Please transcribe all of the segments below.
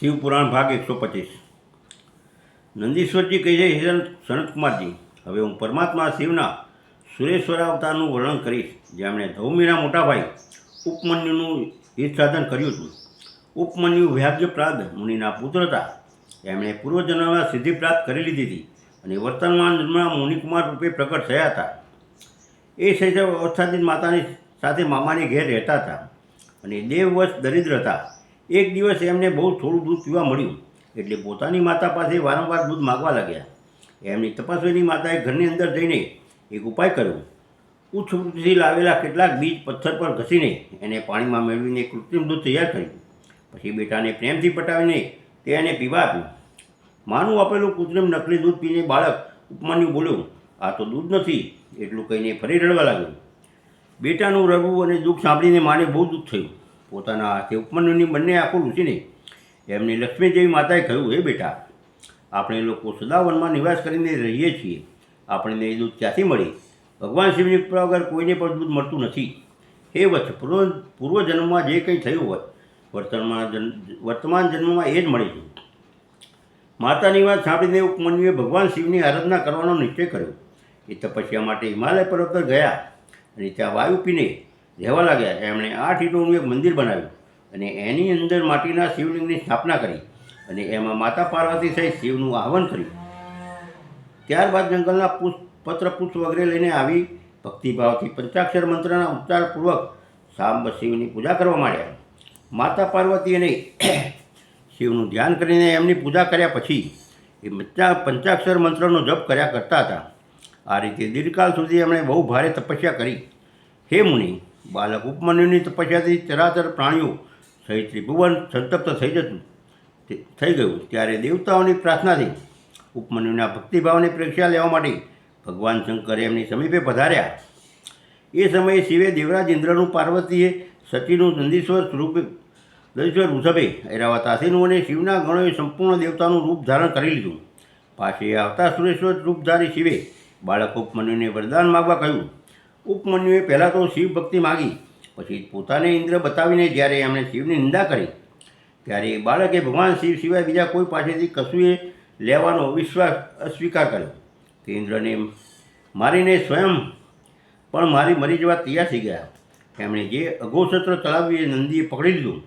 શિવપુરાણ ભાગ એકસો પચીસ. નંદીશ્વરજી કહી છે હિરલ સનતકુમારજી હવે હું પરમાત્મા શિવના સુરેશ્વર અવતારનું વર્ણન કરીશ જેમણે ધૌમીના મોટાભાઈ ઉપમન્યુનું હિત સાધન કર્યું હતું. ઉપમન્યુ વ્યાજ્યપ્રાદ મુનિના પુત્ર હતા એમણે પૂર્વજન્મમાં સિદ્ધિ પ્રાપ્ત કરી લીધી હતી અને વર્તમાન જન્મમાં મુનિકુમાર રૂપે પ્રગટ થયા હતા. એ શૈશવ અવસ્થાથી માતાની સાથે મામાની ઘેર રહેતા હતા અને દેવવશ દરિદ્ર હતા. એક દિવસ એમને બહુ થોડું દૂધ પીવા મળ્યું. એટલે પોતાની માતા પાસે વારંવાર દૂધ માગવા લાગ્યા. એમની તપાસવીની માતાએ ઘરની અંદર જઈને એક ઉપાય કર્યો. ઉચ્ચથી લાવેલા કેટલાક બીજ પથ્થર પર ઘસીને એને પાણીમાં મેળવીને કૃત્રિમ દૂધ તૈયાર કર્યું. પછી બેટાને પ્રેમથી પટાવીને તે એને પીવા આપ્યું. માનું આપેલું કૃત્રિમ નકલી દૂધ પીને બાળક ઉપમાન્યું બોલ્યું, આ તો દૂધ નથી, એટલું કહીને ફરી રડવા લાગ્યું. બેટાનું રડવું અને દુઃખ સાંભળીને માને બહુ દુઃખ થયું. પોતાના હાથે ઉપમાન્યુની બંને આંખો લૂસીને એમની લક્ષ્મી જેવી માતાએ કહ્યું, હે બેટા, આપણે લોકો સદાવનમાં નિવાસ કરીને રહીએ છીએ. આપણને એ દૂધ ક્યાંથી મળી? ભગવાન શિવની કૃપા વગર કોઈને પણ દૂધ મળતું નથી. હે વત્સ પૂર્વ પૂર્વજન્મમાં જે કંઈ થયું હોય વર્તમાન જન્મ વર્તમાન જન્મમાં એ જ મળે છે માતાની વાત સાંભળીને ઉપમન્યુએ ભગવાન શિવની આરાધના કરવાનો નિશ્ચય કર્યો. એ તપસ્યા માટે હિમાલય પર્વત પર ગયા અને ત્યાં વાયુ પીને રહેવા લાગ્યા. એમણે આઠ ઈંટોનું એક મંદિર બનાવ્યું અને એની અંદર માટીના શિવલિંગની સ્થાપના કરી અને એમાં માતા પાર્વતી સહિત શિવનું આહવાન કર્યું. ત્યારબાદ જંગલના પુષ્પ, પત્ર, પુષ્પ વગેરે લઈને આવી ભક્તિભાવથી પંચાક્ષર મંત્રના ઉચ્ચારપૂર્વક સાંબ શિવની પૂજા કરવા માંડ્યા. માતા પાર્વતી અને શિવનું ધ્યાન કરીને એમની પૂજા કર્યા પછી એ પંચા પંચાક્ષર મંત્રનો જપ કર્યા કરતા હતા. આ રીતે દીર્ઘકાળ સુધી એમણે બહુ ભારે તપસ્યા કરી. હે મુનિ બાલક ઉપમન્યુની તપસ્યાથી ચરાચર પ્રાણીઓ સહિત ત્રિભુવન સંતપ્ત થઈ જતું. થઈ ગયું. ત્યારે દેવતાઓની પ્રાર્થનાથી ઉપમન્યુના ભક્તિભાવની પરીક્ષા લેવા માટે ભગવાન શંકર એમની સમીપે પધાર્યા. એ સમયે શિવે દેવરાજ ઇન્દ્રનું પાર્વતીએ સતીનું નંદીશ્વર સ્વરૂપે, નંદીશ્વર વૃષભે એરાવત આસીનું અને શિવના ગણોએ સંપૂર્ણ દેવતાનું રૂપ ધારણ કરી લીધું. પાછી આવતા સુરેશ્વર રૂપધારી શિવે બાળક ઉપમન્યુને વરદાન માગવા કહ્યું. ઉપમન્યુએ પહેલાં તો શિવ ભક્તિ માગી. પછી પોતાને ઇન્દ્ર બતાવીને જ્યારે એમણે શિવની નિંદા કરી, ત્યારે બાળકે ભગવાન શિવ સિવાય બીજા કોઈ પાસેથી કશુંએ લેવાનો વિશ્વાસ અસ્વીકાર કર્યો. તે ઇન્દ્રને મારીને સ્વયં પણ મારી મરી જવા તૈયાર થઈ ગયા. એમણે જે અઘોસત્ર ચલાવ્યું એ નંદીએ પકડી લીધું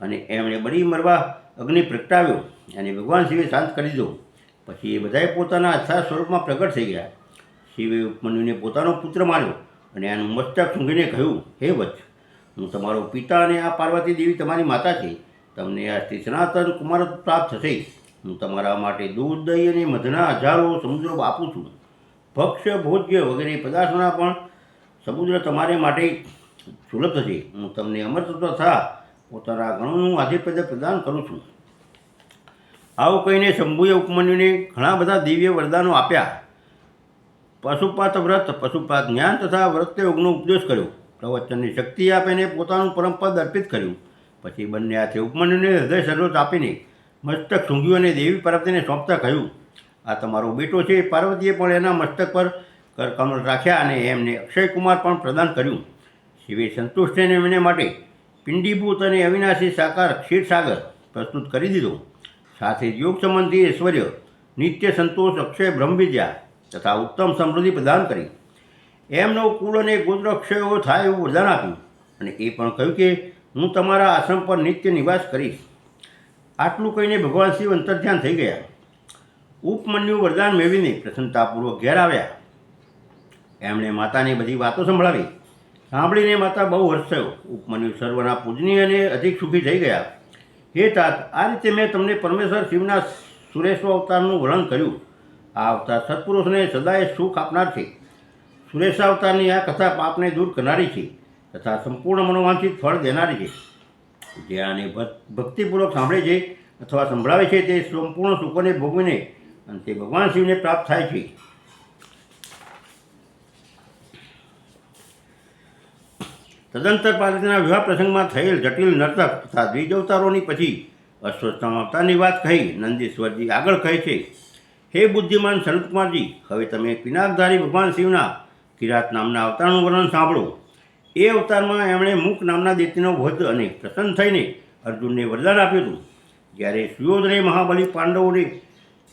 અને એમણે બળી મરવા અગ્નિ પ્રગટાવ્યો. અને ભગવાન શિવે શાંત કરી દીધો. પછી એ બધાએ પોતાના અચ્છા સ્વરૂપમાં પ્રગટ થઈ ગયા. શિવે ઉપમન્યુને પોતાનો પુત્ર માન્યો અને એનું મસ્તક સૂંઘીને કહ્યું, હે વત્સ, હું તમારો પિતા અને આ પાર્વતી દેવી તમારી માતા છે. તમને આજથી સનાતન કુમાર પ્રાપ્ત થશે. હું તમારા માટે દૂધ, દહીં અને મધના હજારો સમુદ્રો આપું છું. ભક્ષ્ય, ભોજ્ય વગેરે પદાર્થોના પણ સમુદ્ર તમારે માટે સુલભ થશે. હું તમને અમૃત તથા પોતાના ગણોનું આધિપત્ય પ્રદાન કરું છું. આવું કહીને શંભુએ ઉપમન્યુને ઘણા બધા દિવ્ય વરદાનો આપ્યા. પશુપાત વ્રત, પશુપાત જ્ઞાન તથા વ્રત યોગનો ઉપદેશ કર્યો. પ્રવચનની શક્તિ આપીને પોતાનું પરમપદ અર્પિત કર્યું. પછી બંને હાથે ઉપમન્યુને હૃદય સર્વોચ્ચ આપીને મસ્તક સૂંઘ્યું અને દેવી પાર્વતીને સોંપતા કહ્યું, આ તમારો બેટો છે પાર્વતીએ પણ એના મસ્તક પર કરકમળ રાખ્યા અને એમને અક્ષયકુમાર પણ પ્રદાન કર્યું. શિવે સંતુષ્ટ થઈને એમને માટે પિંડીભૂત અને અવિનાશી સાકાર ક્ષીરસાગર પ્રસ્તુત કરી દીધો. સાથે યોગ સંબંધી ઐશ્વર્ય, નિત્ય સંતોષ, અક્ષય બ્રહ્મવિદ્યા તથા ઉત્તમ સમૃદ્ધિ પ્રદાન કરી. એમનો કુલ અને ગોત્ર ક્ષયો થાય એવું વરદાન આપ્યું. અને એ પણ કહ્યું કે, હું તમારા આશ્રમ પર નિત્ય નિવાસ કરીશ. આટલું કહીને ભગવાન શિવ અંતર્ધ્યાન થઈ ગયા. ઉપમન્યુ વરદાન મેળવીને પ્રસન્નતાપૂર્વક ઘેર આવ્યા. એમણે માતાની બધી વાતો સંભળાવી. સાંભળીને માતા બહુ હર્ષ થયો. ઉપમન્યુ સર્વના પૂજનીય અને અધિક સુખી થઈ ગયા. હે તાત, આ રીતે મેં તમને પરમેશ્વર શિવના સુરેશ્વર અવતારનું વર્ણન કર્યું. આ અવતાર સત્પુરુષને સદાય સુખ આપનાર છે. સુરેશ અવતારની આ કથા પાપને દૂર કરનારી છે તથા સંપૂર્ણ મનોવાંછિત ફળ દેનારી છે. જે આને ભક- ભક્તિપૂર્વક સાંભળે છે અથવા સંભળાવે છે તે સંપૂર્ણ સુખોને ભોગવીને અને તે ભગવાન શિવને પ્રાપ્ત થાય છે. તદંતર પાર્વતીના વિવાહ પ્રસંગમાં થયેલ જટિલ નર્તક તથા દ્વિજવતારોની પછી અસ્વસ્થમાં અવતારની વાત કહી નંદીશ્વરજી આગળ કહે છે હે બુદ્ધિમાન સનતકુમારજી હવે તમે પિનાકધારી ભગવાન શિવના કિરાત નામના અવતારનું વર્ણન સાંભળો. એ અવતારમાં એમણે મુખ નામના દેતીનો વધ અને પ્રસન્ન થઈને અર્જુનને વરદાન આપ્યું હતું. જ્યારે સુયોધને મહાબલી પાંડવોને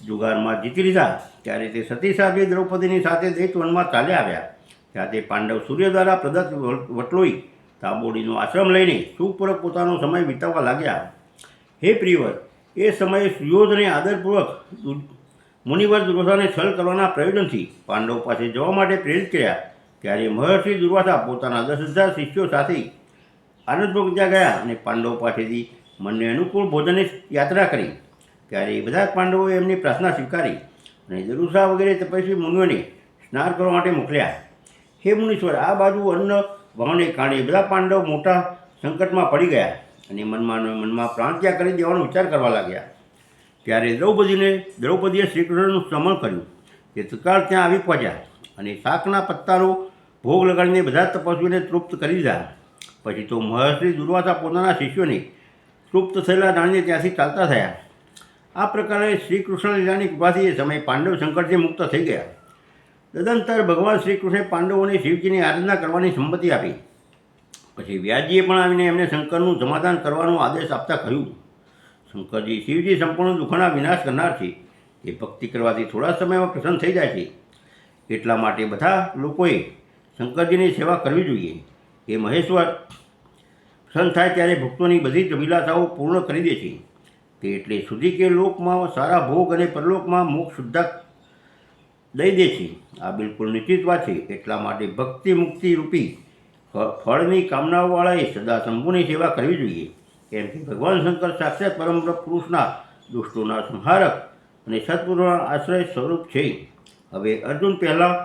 જુગારમાં જીતી લીધા, ત્યારે તે સતી સાથે દ્રૌપદીની સાથે દૈતવનમાં ચાલ્યા આવ્યા. ત્યાં તે પાંડવ સૂર્ય દ્વારા પ્રદત્ત વટલોઈ, તાબોડીનો આશ્રમ લઈને સુખપૂર્વક પોતાનો સમય વિતાવવા લાગ્યા. હે પ્રિયવર, એ સમયે સુયોધને આદરપૂર્વક મુનિવર દુર્વાસાને છલ કરવાના પ્રયોજનથી પાંડવ પાસે જવા માટે પ્રેરિત કર્યા. ત્યારે મહર્ષિ દુર્વાસા પોતાના દસ હજાર શિષ્યો સાથે આનંદપુર ત્યાં ગયા અને પાંડવ પાસેથી મનને અનુકૂળ ભોજનની યાત્રા કરી. ત્યારે બધા પાંડવોએ એમની પ્રાર્થના સ્વીકારી અને દુરુષા વગેરે તપસ્વી મુનિઓને સ્નાન કરવા માટે મોકલ્યા. હે મુનીશ્વર, આ બાજુ અન્ન ભાવને કારણે બધા પાંડવ મોટા સંકટમાં પડી ગયા અને મનમાં મનમાં પ્રાણ ત્યાગ કરી દેવાનો વિચાર કરવા લાગ્યા. ત્યારે દ્રૌપદીને દ્રૌપદીએ શ્રીકૃષ્ણનું શ્રમણ કર્યું કે તત્કાળ ત્યાં આવી પહોંચ્યા અને શાકના પત્તાનો ભોગ લગાડીને બધા તપસ્વીને તૃપ્ત કરી દીધા પછી તો મહર્ષિ દુર્વાસા પોતાના શિષ્યોને તૃપ્ત થયેલા રાણીને ત્યાંથી ચાલતા થયા. આ પ્રકારે શ્રી કૃષ્ણ લીલાની કૃપાથી એ સમય પાંડવ સંકટથી મુક્ત થઈ ગયા. તદંતર ભગવાન શ્રી કૃષ્ણે પાંડવોને શિવજીની આરાધના કરવાની સંમતિ આપી. પછી વ્યાસજીએ પણ આવીને એમને શંકરનું સમાધાન કરવાનો આદેશ આપતા કહ્યું. શંકરજી શિવજી સંપૂર્ણ દુઃખના વિનાશ કરનાર છે. એ ભક્તિ કરવાથી થોડા સમયમાં પ્રસન્ન થઈ જાય છે. એટલા માટે બધા લોકોએ શંકરજીની સેવા કરવી જોઈએ. એ મહેશ્વર પ્રસન્ન થાય ત્યારે ભક્તોની બધી જ અભિલાષાઓ પૂર્ણ કરી દે છે. તે એટલે સુધી કે લોકમાં સારા ભોગ અને પરલોકમાં મોક્ષ સુદ્ધા દઈ દે છે. આ બિલકુલ નિશ્ચિત વાત છે. એટલા માટે ભક્તિ મુક્તિ રૂપી ફળની કામનાઓવાળાએ સદા શંભુની સેવા કરવી જોઈએ. કેમ કે ભગવાન શંકર સાક્ષાત પરમ પુરુષના દુષ્ટોના સંહારક અને સત્પુરુષના આશ્રય સ્વરૂપ છે. હવે અર્જુન પહેલાં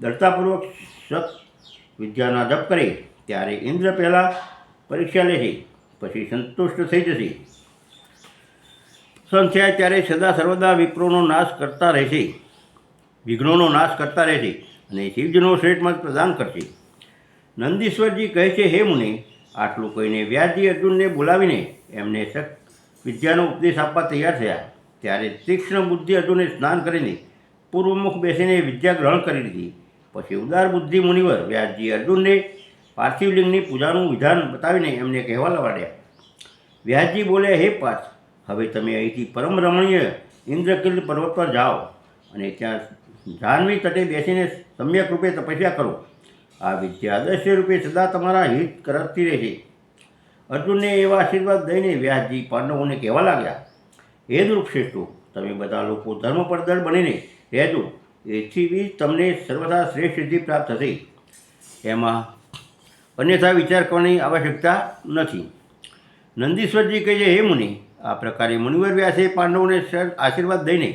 દળતાપૂર્વક સત વિદ્યાના જપ કરે, ત્યારે ઇન્દ્ર પહેલાં પરીક્ષા લેશે, પછી સંતુષ્ટ થઈ જશે. સંખ્યા ત્યારે સદા સર્વદા વિપ્રોનો નાશ કરતા રહેશે, વિઘ્નોનો નાશ કરતા રહેશે અને શિવજીનો શ્રેષ્ઠ મત પ્રદાન કરશે. નંદીશ્વરજી કહે છે, હે મુનિ આટલું કહીને વ્યાસજી અર્જુનને બોલાવીને એમને વિદ્યાનો ઉપદેશ આપવા તૈયાર થયા. ત્યારે તીક્ષ્ણ બુદ્ધિ અર્જુને સ્નાન કરીને પૂર્વમુખ બેસીને વિદ્યા ગ્રહણ કરી લીધી. પછી ઉદાર બુદ્ધિ મુનિવર વ્યાસજી અર્જુનને પાર્થિવલિંગની પૂજાનું વિધાન બતાવીને એમને કહેવા લવાડ્યા વ્યાસજી બોલ્યા હે પાર્થ, હવે તમે અહીંથી પરમ રમણીય ઇન્દ્રકીલ પર્વત પર જાઓ અને ત્યાં જાહ્નવી તટે બેસીને સમ્યક રૂપે તપસ્યા કરો. આ વિદ્યા રૂપે સદા તમારા હિત કરતી રહેશે અર્જુનને એવા આશીર્વાદ દઈને વ્યાસજી પાંડવોને કહેવા લાગ્યા, હે દુર્ગશ્રેષ્ઠો, તમે બધા લોકો ધર્મ પર દળ બનીને રહેજો. એથી બી તમને સર્વદા શ્રેષ્ઠ સિદ્ધિ પ્રાપ્ત થશે. એમાં અન્યથા વિચાર કરવાની આવશ્યકતા નથી. નંદીશ્વરજી કહે છે, હે મુનિ, આ પ્રકારે મુનિવર વ્યાસે પાંડવોને આશીર્વાદ દઈને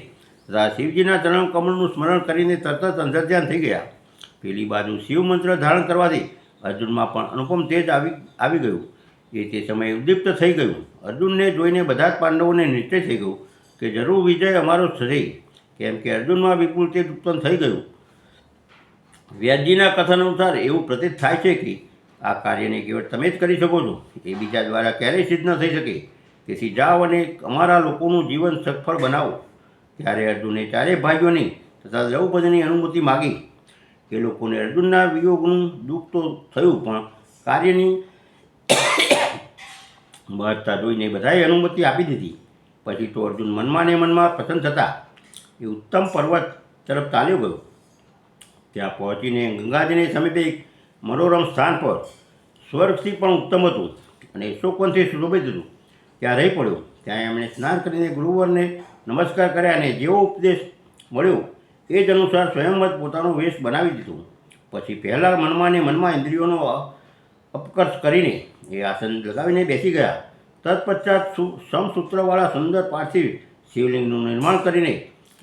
તથા શિવજીના ચરણ કમળનું સ્મરણ કરીને તરત અંતર્ધ્યાન થઈ ગયા. પેલી બાજુ શિવ મંત્ર ધારણ કરવાથી અર્જુનમાં પણ અનુપમ તેજ આવી આવી ગયું. એ તે સમયે ઉદ્દીપ્ત થઈ ગયું. અર્જુનને જોઈને બધા જ પાંડવોને નિશ્ચય થઈ ગયું કે જરૂર વિજય અમારો થશે કેમ કે અર્જુનમાં વિપુલ તેજ ઉત્પન્ન થઈ ગયું. વ્યાસજીના કથન અનુસાર એવું પ્રતીત થાય છે કે આ કાર્યને કેવળ તમે જ કરી શકો છો. એ બીજા દ્વારા ક્યારેય સિદ્ધ ન થઈ શકે. તેથી જાઓ અને અમારા લોકોનું જીવન સફળ બનાવો. ત્યારે અર્જુને ચારેય ભાઈઓની તથા દ્રૌપદીની અનુમતિ માગી. એ લોકોને અર્જુનના વિયોગનું દુઃખ તો થયું, પણ કાર્યની મહત્તા જોઈને બધાએ અનુમતિ આપી દીધી. પછી તો અર્જુન મનમાં ને મનમાં પસંદ થતા. એ ઉત્તમ પર્વત તરફ ચાલ્યો ગયો. ત્યાં પહોંચીને ગંગાજીની સમીપે એક મનોરમ સ્થાન પર સ્વર્ગથી પણ ઉત્તમ હતું અને શોકવનથી સુશોભિત હતું. ત્યાં રહી પડ્યો. ત્યાં એમણે સ્નાન કરીને ગુરુવરને નમસ્કાર કર્યા અને જેવો ઉપદેશ મળ્યો એ જ અનુસાર સ્વયંવત પોતાનો વેશ બનાવી દીધો. પછી પહેલાં મનમાં ને મનમાં ઇન્દ્રિયોનો અપકર્ષ કરીને એ આસન લગાવીને બેસી ગયા. તત્પશ્ચાત સમસૂત્રવાળા સુંદર પાર્થિવ શિવલિંગનું નિર્માણ કરીને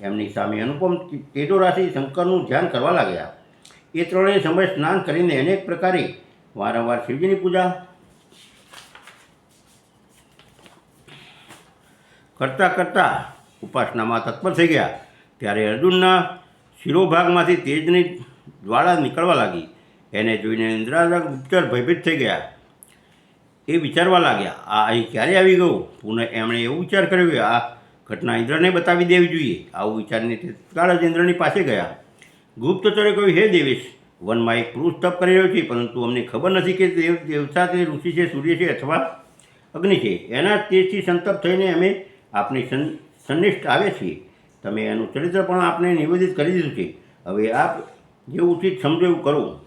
એમની સામે અનુપમ તેજો રાશિ શંકરનું ધ્યાન કરવા લાગ્યા. એ ત્રણેય સમય સ્નાન કરીને અનેક પ્રકારે વારંવાર શિવજીની પૂજા કરતાં કરતાં ઉપાસનામાં તત્પર થઈ ગયા. ત્યારે અર્જુનના શિરોભાગમાંથી તેજની જ્વાળા નીકળવા લાગી. એને જોઈને ઇન્દ્રાજા ગુપ્તર ભયભીત થઈ ગયા. એ વિચારવા લાગ્યા, આ અહીં ક્યારે આવી ગયું? પુનઃ એમણે એવો વિચાર કર્યો કે, આ ઘટના ઇન્દ્રને બતાવી દેવી જોઈએ. આવું વિચારીને તત્કાળ જ ઇન્દ્રની પાસે ગયા. ગુપ્તચરે કહ્યું, હે દેવેશ, વનમાં એક પુરુષ તપ કરી રહ્યો છે, પરંતુ અમને ખબર નથી કે દેવ દેવતા તે ઋષિ છે, સૂર્ય છે અથવા અગ્નિ છે. એના તેજથી સંતપ થઈને અમે આપની સન સન્નિષ્ઠ આવે છે તમે એનું ચરિત્ર પણ આપને નિવેદિત કરી દીધું છે. હવે આપ જે ઉચિત સમજો એવું કરો.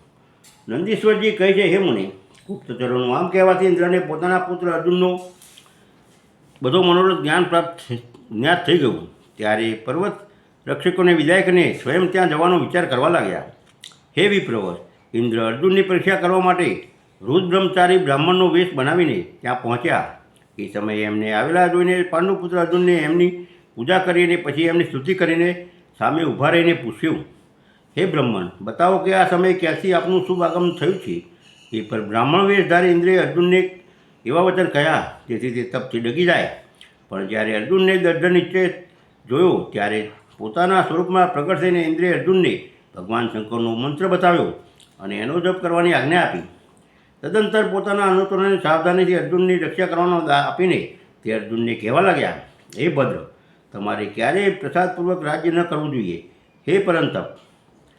નંદીશ્વરજી કહે છે, હે મુનિ, ગુપ્તચરોનું આમ કહેવાથી ઇન્દ્રને પોતાના પુત્ર અર્જુનનો બધો મનોરથ જ્ઞાન પ્રાપ્ત જ્ઞાત થઈ ગયું. ત્યારે પર્વત રક્ષકોને વિદાય કરીને સ્વયં ત્યાં જવાનો વિચાર કરવા લાગ્યા. હે વિપ્રવર, ઇન્દ્ર અર્જુનની પરીક્ષા કરવા માટે રુદ બ્રહ્મચારી બ્રાહ્મણનો વેશ બનાવીને ત્યાં પહોંચ્યા. એ સમયે એમને આવેલા જોઈને પાંડુપુત્ર અર્જુનને એમની પૂજા કરીને પછી એમની સ્તુતિ કરીને સામે ઊભા રહીને પૂછ્યું, હે બ્રહ્મણ, બતાવો કે આ સમયે ક્યાંથી આપનું શુભ આગમન થયું છે? એ પર બ્રાહ્મણ વેશધારી ઇન્દ્રે અર્જુનને એવા વચન કહ્યા, જેથી તે તપથી ડગી જાય. પણ જ્યારે અર્જુનને દર્શન નીચે જોયો, ત્યારે પોતાના સ્વરૂપમાં પ્રગટ થઈને ઇન્દ્રે અર્જુનને ભગવાન શંકરનો મંત્ર બતાવ્યો અને એનો જપ કરવાની આજ્ઞા આપી. તદંતર પોતાના અનુચરોને સાવધાનીથી અર્જુનની રક્ષા કરવાનો આપીને તે અર્જુનને કહેવા લાગ્યા, હે ભદ્ર તમારે ક્યારેય પ્રસાદપૂર્વક રાજ્ય ન કરવું જોઈએ. હે પરંતપ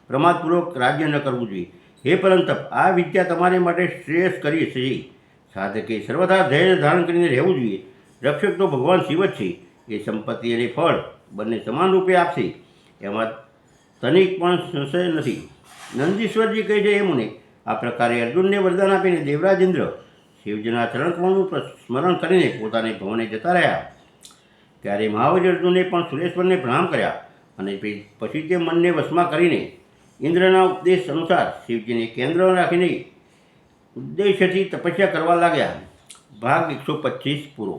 પ્રમાદપૂર્વક રાજ્ય ન કરવું જોઈએ. હે પરંતપ આ વિદ્યા તમારી માટે શ્રેયસ કરી છે. સાધકે સર્વથા ધૈર્ય ધારણ કરીને રહેવું જોઈએ. રક્ષક તો ભગવાન શિવ જ છે. એ સંપત્તિ અને ફળ બંને સમાન રૂપે આપશે. એમાં તનિક પણ સંશય નથી. નંદીશ્વરજી કહે છે એ મને, આ પ્રકારે અર્જુનને વરદાન આપીને દેવરાજ ઇન્દ્ર શિવજીના ચરણકમળનું સ્મરણ કરીને પોતાને ભવને જતા રહ્યા. ત્યારે મહાવીર અર્જુને પણ સુરેશ્વરને પ્રણામ કર્યા અને પછી તે મનને વશમાં કરીને ઇન્દ્રના ઉપદેશ અનુસાર શિવજીને કેન્દ્ર રાખીને ઉદ્દેશ્યથી તપસ્યા કરવા લાગ્યા. ભાગ એકસો પચીસ પૂરો.